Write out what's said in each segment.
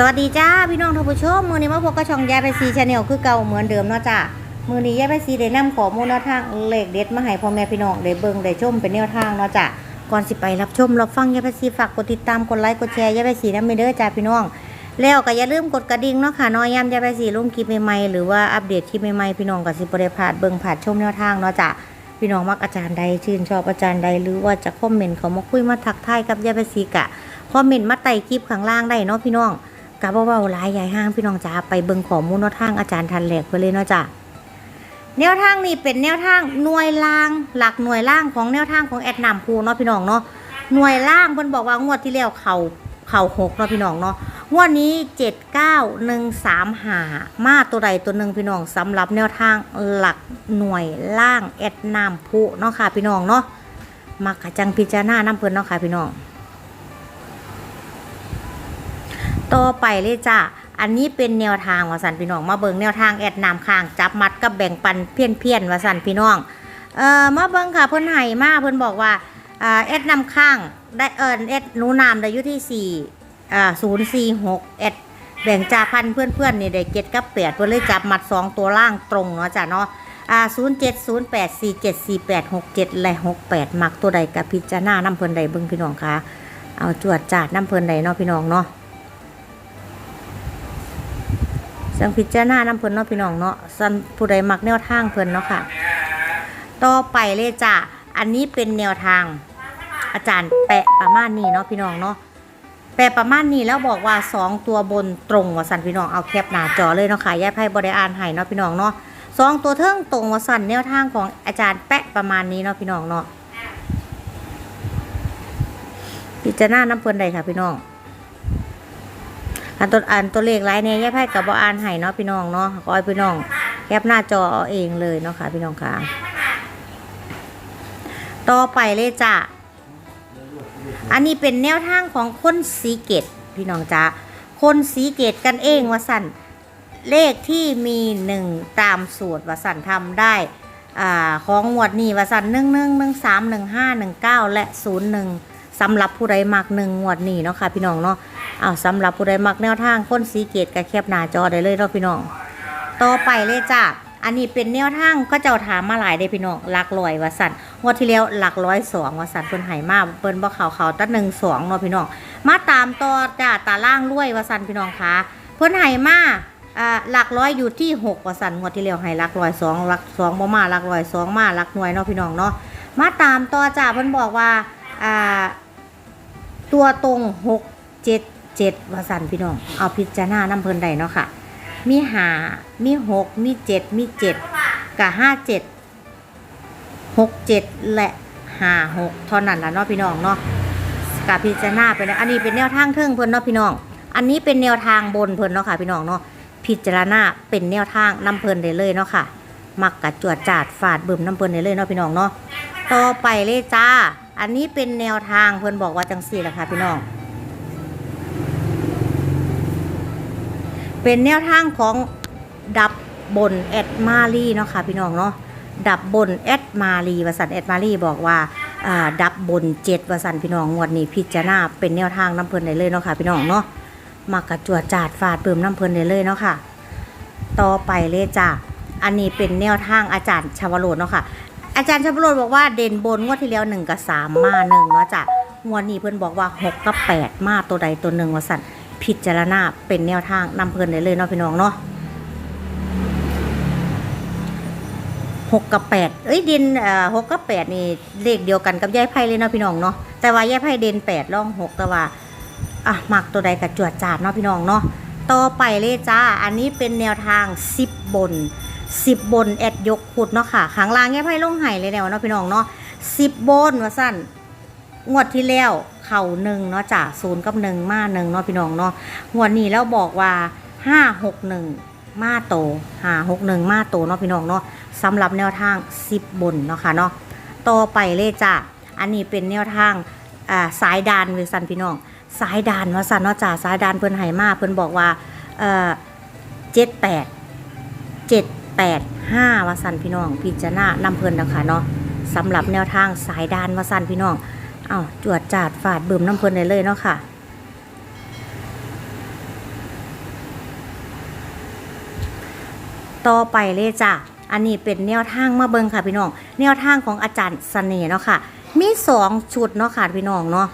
สวัสดีจ้าพี่น้องท่านผู้ชมมือนี้มาพบกับช่องยายไปซีชาแนลคือเก่าเหมือนเดิมเนาะจ้ามือนี้ยายไปซีได้นำข้อมูลแนวทางเลขเด็ดมาให้พ่อแม่พี่น้องได้เบิ่งได้ชมเป็นแนวทางเนาะจ้าก่อนสิไปรับชมรับฟังยายไปซีฝากกดติดตามกดไลค์กดแชร์ยายไปซีน้ำเมเด้อจ้าพี่น้อง แล้วก็อย่าลืมกดกระดิ่งเนาะค่ะน้อยย้ำยายไปซีลงคลิปใหม่ๆหรือว่าอัปเดตคลิปใหม่ๆพี่น้องก็สิบ่ได้พาดเบิ่งผ่านชมแนวทางเนาะจ้าพี่น้องมักอาจารย์ใดชื่นชอบอาจารย์ใดหรือว่าจะคอมเมนต์เขามาคุยมาทักทายกับยายไปซีกะคอมเมนต์มาไต่คลิปข้างล่างได้เนาะพี่น้อง กับเบาหลายใหญ่ห้างพี่น้องจ๋าไปเบิ่งข้อมูลแนวทางอาจารย์ทันแหลกไปเลยเนาะจ้ะแนวทางนี้เป็นแนวทางหน่วยล่าง หลักหน่วยล่างของแนวทางของแอดนามพูเนาะพี่น้องเนาะหน่วยล่างเพิ่นบอกว่างวดที่แล้วเขาเขาหกเนาะพี่น้องเนาะงวดนี้เจ็ดเก้าหนึ่งสามหามาตัวใดตัวหนึ่งพี่น้องสำหรับแนวทางหลักหน่วยล่างแอดนามพูเนาะค่ะพี่น้องเนาะมักกะจังพิจารณาน้ำเพิ่นเนาะค่ะพี่น้อง ต่อไปเลยจ้าอันนี้เป็นแนวทางวาสันพี่น้อง มาเบิงแนวทางแอดนามข้าง จับมัดกับแบ่งปันเพี้ยนเพี้ยนวาสันพี่น้องเอ่อมาเบิงค่ะเพิ่นไห้มาเพิ่นบอกว่าแอดนำข้างได้เอิญแอดนูนามได้อยู่ที่สี่อ่าศูนย์สี่หกแอดแบ่งจ่าพันเพื่อนๆนี่ได้เจ็ดกับแปดเพิ่นเลยจับมัดสองตัวล่างตรงเนาะจ้ะเนาะอ่าศูนย์เจ็ดศูนย์แปดสี่เจ็ดสี่แปดหกเจ็ดและหกแปดมักตัวใดกับพิจารณาน้ำเพิ่นใดเบิ่งพี่น้องค่ะเอาจวดจาดน้ำเพิ่นใดเนาะพี่น้องเนาะ สังพิจารณาน้ำเพิ่นเนาะพี่น้องเนาะสันผู้ใดมักแนวทางเพิ่นเนาะค่ะ ต่อไปเลยจ้ะอันนี้เป็นแนวทาง อาจารย์แปะประมาณนี้เนาะพี่น้องเนาะแปะประมาณนี้แล้วบอกว่าสองตัวบนตรงว่าสันพี่น้องเอาแคปหน้าจอเลยเนาะค่ะแยกให้บริอ่านให้เนาะพี่น้องเนาะสองตัวเทิงตรงว่าสันแนวทางของอาจารย์แปะประมาณนี้เนาะพี่น้องเนาะพิจารณาน้ำเพิ่นใดค่ะพี่น้อง อันตัวอ่านตัวเลขไลน์เนี่ยแยกให้กับบ่อ่านให้เนาะพี่น้องเนาะก็ให้พี่น้องแคปหน้าจอเอาเองเลยเนาะค่ะพี่น้องค่ะ ต่อไปเลยจ้ะอันนี้เป็นแนวทางของคนสีเกตพี่น้องจ้าคนสีเกตกันเองว่าสั่นเลขที่มีหนึ่งตามสูตรว่าสั่นทำได้อ่าของงวดนี้ว่าสั่นหนึ่งหนึ่งหนึ่งสามหนึ่งห้าหนึ่งเก้าและศูนย์หนึ่งสำหรับผู้ใดมักหนึ่งงวดนี้เนาะค่ะพี่น้องเนาะ เอาสำหรับผู้ใดมักแนวทางคนสีเกตกับแคบหน้าจอได้เลยเนาะพี่น้อง ต่อไปเลยจ้ะอันนี้เป็นแนวทางก็เจ้าถามมาหลายเด้พี่น้องหลักลอยวาสันงวดที่แล้วหลักร้อยสองวาสันเพิ่นใหมาเปิ้นบ่เขาเขาตัดหนึ่งสองเนาะพี่น้องมาตามต่อจ้าตาล่างรวยวาสันพี่น้องคะเพิ่นใหมาอ่าหลักร้อยอยู่ที่หกวาสันงวดที่แล้วให้หลักร้อยสองหลักสองบ่มาหลักร้อยสองมาหลักหน่วยเนาะพี่น้องเนาะมาตามต่อจ้าเพิ่นบอกว่าอ่าตัวตรงหกเจ็ด เจ็ดว่าสันพี่น้อง เอาพิจารณาน้ำเพลินใดเนาะค่ะ มีหามีหกมีเจ็ดมีเจ็ดกับห้าเจ็ดหกเจ็ดและห้าหกเท่านั้นละเนาะพี่น้องเนาะกับพิจารณาไปนะอันนี้เป็นแนวทางเทิงเพิ่นเนาะพี่น้อง อันนี้เป็นแนวทางบนเพิ่นเนาะค่ะพี่น้องเนาะพิจารณาเป็นแนวทางน้ำเพลินได้เลยเนาะค่ะมักกะจวดจาดฝาดเบึมน้ำเพลินได้เลยเนาะพี่น้องเนาะต่อไปเลยจ้า อันนี้เป็นแนวทางเพิ่นบอกว่าจังสี่แหละค่ะพี่น้อง เป็นแนวทางของดับบนแอดมารีเนาะค่ะพี่น้องเนาะดับบนแอดมารีวสันแอดมารีบอกว่าดับบนเจ็ดวสันพี่น้องงวดนี้พิจารณาเป็นแนวทางน้ำเพลินได้เลยเนาะค่ะพี่น้องเนาะมากระจวดจาดฟาดเปิมน้ำเพลินได้เลยเนาะค่ะ ต่อไปเลยจ้ะอันนี้เป็นแนวทางอาจารย์ชาวโรดเนาะค่ะ อาจารย์ชาวโรดบอกว่าเด่นบนงวดที่แล้วหนึ่งกับสามมาหนึ่งเนาะจ้ะงวดนี้เพิ่อนบอกว่าหกกับแปดมาตัวใดตัวหนึ่งวสัน พิจารณาเป็นแนวทางนำเพลินได้เลยเนาะพี่น้องเนาะหกกับแปดเอ้ยเด่นเอ่อหกกับแปดนี่เลขเดียวกันกับยายไพ่เลยเนาะพี่น้องเนาะแต่ว่ายายไพ่เด่นแปดล่องหกแต่ว่าอะหมักตัวใดกับจวดจาดเนาะพี่น้องเนาะต่อไปเลยจ้า อันนี้เป็นแนวทางสิบบนสิบบนแอดยกขุดเนาะค่ะขางล่างยายไพ่ลงไห้เลยแล้วเนาะพี่น้องเนาะสิบบนว่าสั้นงวดที่แล้ว เข่าหนึ่งเนาะจ้ะศูนย์กับหนึ่งมาหนึ่งเนาะพี่น้องเนาะงวนี้แล้วบอกว่าห้าหกหนึ่งมาโตห้าหกหนึ่งมาโตเนาะพี่น้องเนาะสำหรับแนวทางสิบบนเนาะค่ะเนาะต่อไปเลยจ้ะอันนี้เป็นแนวทางสายดานหรือสันพี่น้อง สายดานวสันเนาะจ้ะสายดานเพิ่นไหมาเพิ่นบอกว่าเจ็ดแปดเจ็ดแปดห้าวสันพี่น้องพิจารณานำเพิ่นนะคะเนาะสำหรับแนวทางสายดานวสันพี่น้อง เอาจวดจาดฝาดเบิ่มน้ำเพลินได้เลยเนาะค่ะ ต่อไปเลยจ้ะ อันนี้เป็นแนวทางมาเบิงค่ะพี่น้อง แนวทางของอาจารย์เสน่ห์เนาะค่ะ มีสองชุดเนาะค่ะพี่น้องเนาะ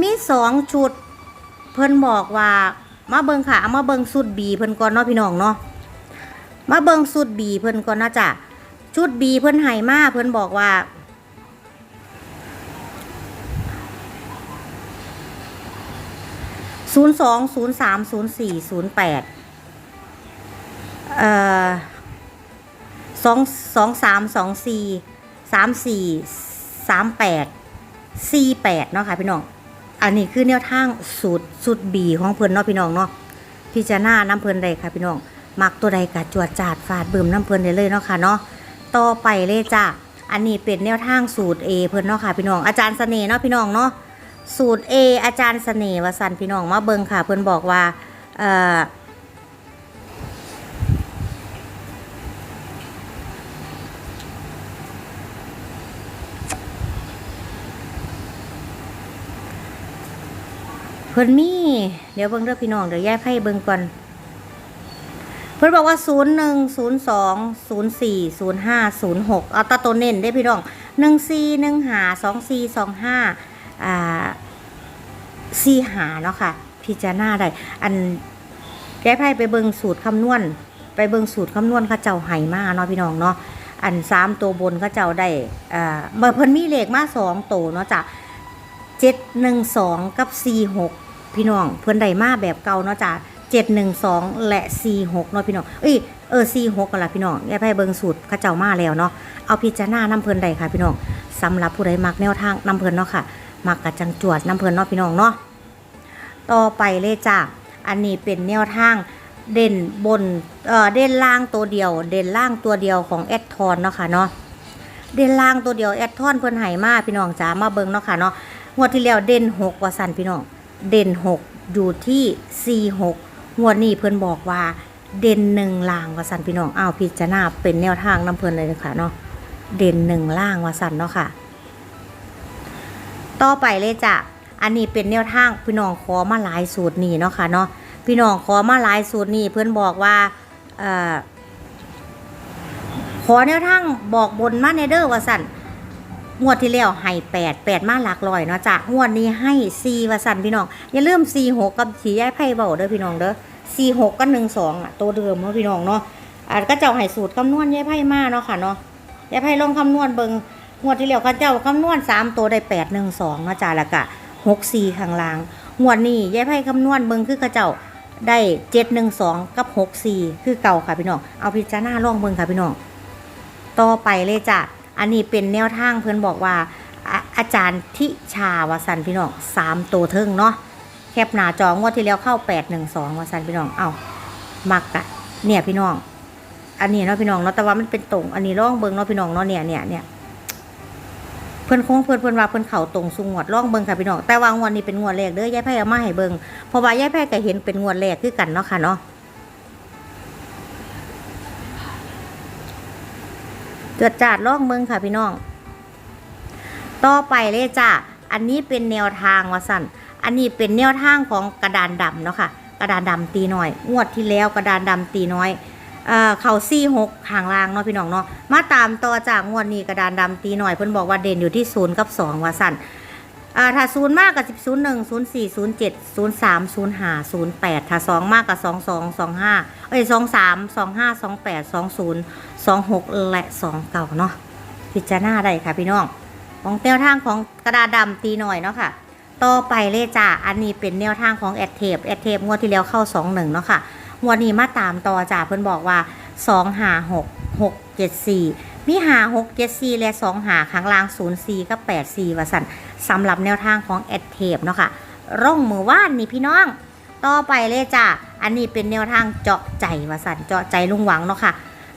มีสองชุด เพิ่นบอกว่ามาเบิงค่ะ เอามาเบิงสุดบีเพิ่นก่อนเนาะพี่น้องเนาะ มาเบิงสุดบีเพิ่นก่อนนะจ้ะ ชุดบีเพิ่นให้มาเพิ่นบอกว่าศูนย์สองศูนย์สามศูนย์สี่ศูนย์แปดเอ่อสองสองสามสองสี่สามสี่สามแปดสี่แปดเนาะค่ะพี่น้อง อันนี้คือแนวทางสูตรสูตรบีของเพิ่นเนาะพี่น้องเนาะพิจารณาน้ำเพิ่นใดค่ะพี่น้องมักตัวใดกะจวดจาดฟาดเบิ่มน้ำเพิ่นได้เลยเนาะค่ะเนาะ ต่อไปเลยจ้ะอันนี้เป็นแนวทางสูตร A เพิ่อนเนาะค่ะพี่น้องอาจารย์เสน่ห์เนาะพี่น้องเนาะสูตร A อาจารย์เสน่ห์วสันพี่น้องมาเบิงค่ะ เพิ่อนบอกว่าเอ่อเพิ่นมีเดี๋ยวเบิ่งเด้อพี่น้องเดี๋ยวแยกให้เบิ่งก่อน เพิ่อนบอกว่า 0 1 0 2 0 4 0 5 0 6 เอาตาตัวเน้นได้พี่น้อง1 4 1 5 2 4 2 5อ่าซีหาเนาะค่ะ พิจารณาได้ อันแก้ไพ่ไปเบิงสูตรคำนวณ ไปเบิงสูตรคำนวณเข้าเจ้าไห่มาเนาะพี่น้องเนาะ อันสามตัวบนเข้าเจ้าได้อ่าเมื่อเพิ่นมีเลขมาสองตัวเนาะจ้ะเจ็ดหนึ่งสองกับสี่หกพี่น้องเพิ่นได้มาแบบเก่าเนาะจ้ะ เจ็ดหนึ่งสองและสี่หกเนาะพี่น้อง เอ้ยเออสี่หกกันละพี่น้องแก้ไพ่เบิงสูตรข้าเจ้ามาแล้วเนาะ เอาพิจารณาน้ำเพลินได้ค่ะพี่น้องสำหรับผู้ใดมักแนวทางน้ำเพลินเนาะค่ะ มักกะจังจวดน้ำเพลินเนาะพี่น้องเนาะ ต่อไปเลยจ้ะอันนี้เป็นแนวทางเด่นบน เอ่อ เด่นล่างตัวเดียว เด่นล่างตัวเดียวของแอดทอนเนาะค่ะเนาะ เด่นล่างตัวเดียวแอดทอนเพิ่นให้มาพี่น้องจ๋ามาเบิงเนาะค่ะเนาะ งวดที่แล้วเด่นหกว่าสันพี่น้อง เด่นหกอยู่ที่สี่หก งวดนี้เพิ่นบอกว่าเด่นหนึ่งล่างว่าสันพี่น้องอ้าวพิจารณาเป็นแนวทางน้ำเพิ่นเลยค่ะเนาะเด่นหนึ่งล่างว่าสันเนาะค่ะ ต่อไปเลยจ้ะอันนี้เป็นแนวทางพี่น้องขอมาหลายสูตรนี่เนาะค่ะเนาะพี่น้องขอมาหลายสูตรนี่เพื่อนบอกว่าอขอแนวทางบอกบนมาในเด้อว่าสันงวดที่แล้วให้แปดแปดมาหลักลอยเนาะจ้ะงวดนี้ให้ซีว่าสันพี่น้องอย่าลืมซีหกกับสีย้ายไพ่เบาเด้อพี่น้องเด้อ ซีหกกับหนึ่งสองอะตัวเดิมเนาะพี่น้องเนาะอ่าก็เจ้าให้สูตรคำนวณยายไพ่มาเนาะค่ะเนาะยายไพ่ลองคำนวณเบิงงวดที่แล้วก็เจ้าคำนวณสามตัวได้แปดหนึ่งสองเนาะจ้ะล้วก็หกสี่ข้างล่างงวดนี้ยายไพ่คำนวณเบิ่งคือกระเจ้าได้เจ็ดหนึ่งสองกับหกสี่คือเก่าค่ะพี่น้องเอาพิจารณาล่องเบิ่งค่ะพี่น้องต่อไปเลยจ้ะอันนี้เป็นแนวทางเพิ่อนบอกว่าอาอาจารย์ทิชาวสันพี่น้องสามตัวเทิงเนาะ แคปหนาจองวดที่แล้วเข้าแปดหนึ่งสองวสันพี่น้อง เอามักะ เนี่ยพี่น้อง อันนี้เนาะพี่น้องเนาะแต่ว่ามันเป็นตรง อันนี้ล่องเบิงเนาะพี่น้องเนาะเนี่ยเนี่ยเนี่ยเพิ่อนคงเพิ่อนเพิ่อนว่าเพิ่อนเข่าตรงสุงวดล่องเบิงค่ะพี่น้อง แต่ว่างวดนี้เป็นงวดแรกเด้อยายไพ่เอามาให้เบิงเพราะว่ายายไพ่ก็เห็นเป็นงวดแรกคือกันเนาะค่ะเนาะเกิดจาดล่องเบิงค่ะพี่น้อง ต่อไปเลยจ้ะ อันนี้เป็นแนวทางว่าสั่น อันนี้เป็นแนวทางของกระดานดำเนาะค่ะ กระดานดำตีน้อย งวดที่แล้วกระดานดำตีน้อยเอ่อเข่าซี่หกห่างล่างเนาะพี่น้องเนาะมาตามต่อจากงวดนี้กระดานดำตีหน่อยเพิ่นบอกว่าเด่นอยู่ที่ศูนย์กับสองว่าสั่นอ่าถ้าศูนย์มากกับสิบศูนย์หนึ่งศูนย์สี่ศูนย์เจ็ดศูนย์สามศูนย์ห้าศูนย์แปดถ้าสองมากกับสองสองสองห้าเอ้ยสองสามสองห้าสองแปดสองศูนย์สองหกและสองเก่าเนาะพิจารณาได้ค่ะพี่น้องของแนวทางของกระดาษดำตีหน่อยเนาะค่ะ ต่อไปเลยจ้าอันนี้เป็นแนวทางของแอดเทปแอดเทปงวดที่แล้วเข้าสองหนึ่งเนาะค่ะงวดนี้มาตามต่อจ้าเพิ่นบอกว่าสองหาหกหกเจ็ดสี่มีหาหกเจ็ดสี่และสองหาข้างล่างศูนย์สี่กับแปดสี่ว่าสันสำหรับแนวทางของแอดเทปเนาะค่ะร่องมือว่านนี่พี่น้อง ต่อไปเลยจ้าอันนี้เป็นแนวทางเจาะใจว่าสันเจาะใจลุงหวังเนาะค่ะ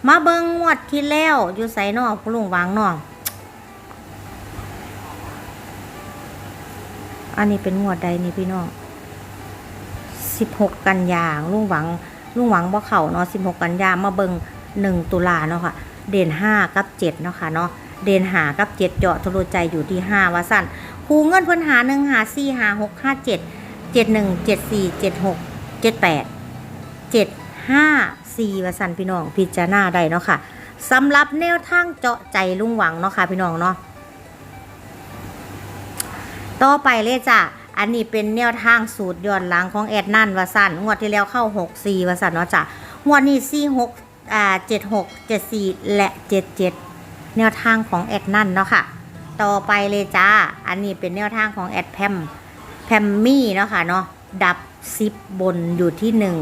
มาเบิงงวดที่แล้วอยู่ไสเนอกลุงหวังเนาะ อันนี้เป็นงวดใดนี่พี่น้องสิบหกกันยาลุงหวังลุงหวังบ่เข่าเนาะ16กันยามาเบิง1ตุลาเนาะค่ะ เด่น5กับ7เนาะค่ะเนาะเด่นหากับ7เจาะทะลุใจอยู่ที่5ว่าสั้นครูเงินพิ่นหา1หา4หา6 5 7 7 1 7 4 7 6เจ็ดแปดเจ็ดห้าสี่วสันพี่น้องพิจารณาได้เนาะค่ะสำหรับแนวทางเจาะใจลุงหวังเนาะค่ะพี่น้องเนาะ ต่อไปเลยจ้ะ อันนี้เป็นแนวทางสูตรย้อนหลังของแอดนั่นวสันงวดที่แล้วเข้าหกสี่วสันเนาะจ้ะงวดนี้สี่หกอ่าเจ็ดหกเจ็ดสี่และเจ็ดเจ็ดแนวทางของแอดนั่นเนาะค่ะ ต่อไปเลยจ้า อันนี้เป็นแนวทางของแอดแพมแพมมี่เนาะค่ะเนาะ ดับซิปบนอยู่ที่หนึ่ง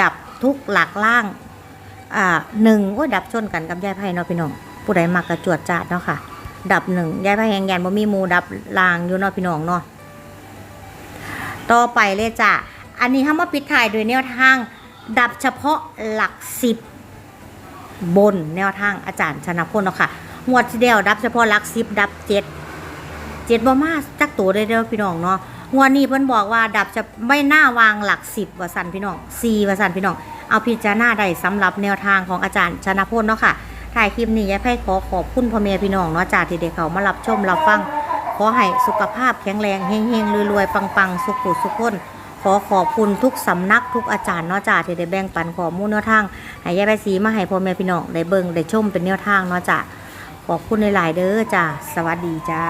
ดับทุกหลักล่าง อ่าหนึ่งก็ดับชนกันกับยายไพ่เนาะพี่น้อง ผู้ใดมักกระจวดจาดเนาะค่ะ ดับหนึ่งยายพ่แหงยันบ่มีมูดับลางอยู่เนาะพี่น้องเนาะต่อไปเลยจ้ะอันนี้ห้ามาปิดท้ายโดวยแนวทาง ดับเฉพาะหลักสิบบนแนวทางอาจารย์ชนะพลเนาะค่ะงวดที่เดียวดับเฉพาะหลักสิบดับเจ็ดเจ็ดบ่มาจักตัวได้เด้อพี่น้องเนาะงวดนี้เพิ่นบอกว่าดับจะไม่น่าวางหลักสิบว่าสันพี่น้องสี่ว่าสันพี่น้อง เอาพิจารณาได้สำหรับแนวทางของอาจารย์ชนะพลเนาะค่ะ ถ่ายคลิปนี้ยายไพ่ขอขอบคุณพ่อแม่พี่น้องเนาะจากที่เด้เขามารับชมรับฟัง ขอให้สุขภาพแข็งแรงเฮงๆรวยๆปังๆ สุขุสุขคนขอขอบคุณทุกสำนักทุกอาจารย์เนาะจ้าที่ได้แบ่งปันข้อมูลแนวทางให้ยายใบสีมาให้พ่อแม่พี่น้องได้เบิ่งได้ชมเป็นแนวทางเนาะจ้าขอบคุณหลายๆเด้อจ้าสวัสดีจ้า